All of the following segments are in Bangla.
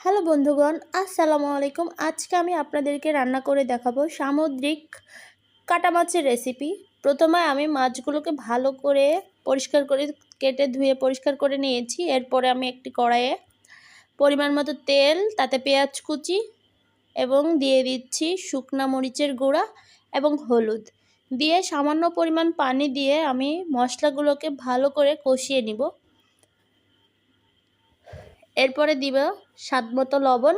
হ্যালো বন্ধুগণ, আসসালামু আলাইকুম। আজকে আমি আপনাদেরকে রান্না করে দেখাবো সামুদ্রিক কাটা মাছের রেসিপি প্রথমে আমি মাছগুলোকে ভালো করে পরিষ্কার করে, কেটে ধুয়ে পরিষ্কার করে নিয়েছি। এরপরে আমি একটি কড়াইয়ে পরিমাণ মতো তেল, তাতে পেঁয়াজ কুচি এবং দিয়ে দিচ্ছি শুকনা মরিচের গুঁড়া এবং হলুদ। দিয়ে সামান্য পরিমাণ পানি দিয়ে আমি মশলাগুলোকে ভালো করে কষিয়ে নিব। এরপরে দিব স্বাদ মতো লবণ।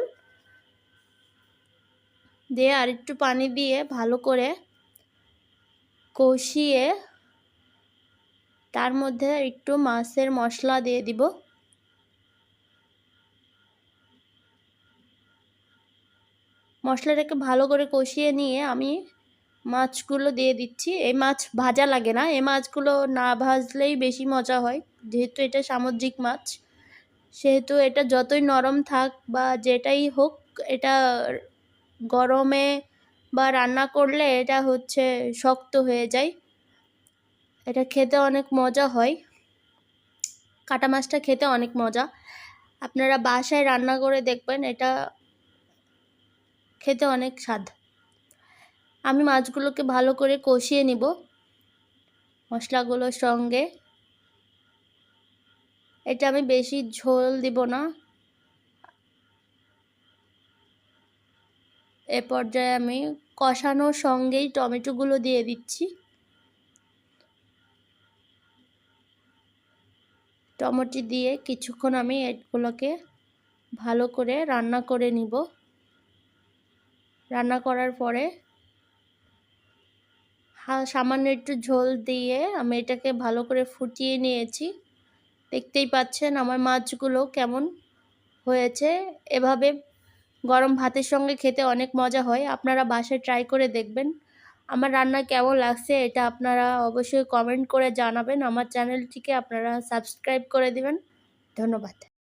দিয়ে আর একটু পানি দিয়ে ভালো করে কষিয়ে তার মধ্যে একটু মাছের মশলা দিয়ে দিব। মশলাটাকে ভালো করে কষিয়ে নিয়ে আমি মাছগুলো দিয়ে দিচ্ছি। এই মাছ ভাজা লাগে না, এই মাছগুলো না ভাজলেই বেশি মজা হয়, যেহেতু এটা সামুদ্রিক মাছ। সেহেতু এটা যতই নরম থাক বা যেটাই হোক, এটা গরমে বা রান্না করলে এটা হচ্ছে শক্ত হয়ে যায়। এটা খেতে অনেক মজা হয়। কাটা মাছটা খেতে অনেক মজা। আপনারা বাসায় রান্না করে দেখবেন, এটা খেতে অনেক স্বাদ। আমি মাছগুলোকে ভালো করে কষিয়ে নিব। মশলাগুলোর সঙ্গে। এটা আমি বেশি ঝোল দিব না। এ পর্যায়ে আমি কষানোর সঙ্গেই টমেটোগুলো দিয়ে দিচ্ছি। টমেটো দিয়ে কিছুক্ষণ আমি এগুলোকে ভালো করে রান্না করে নিব। রান্না করার পরে সামান্য একটু ঝোল দিয়ে আমি এটাকে ভালো করে ফুটিয়ে নিয়েছি। দেখতেই পাচ্ছেন আমার মাছগুলো কেমন হয়েছে। এভাবে গরম ভাতের সঙ্গে খেতে অনেক মজা হয়। আপনারা বাসায় ট্রাই করে দেখবেন। আমার রান্না কেমন লাগছে এটা আপনারা অবশ্যই কমেন্ট করে জানাবেন। আমার চ্যানেলটিকে আপনারা সাবস্ক্রাইব করে দিবেন। ধন্যবাদ।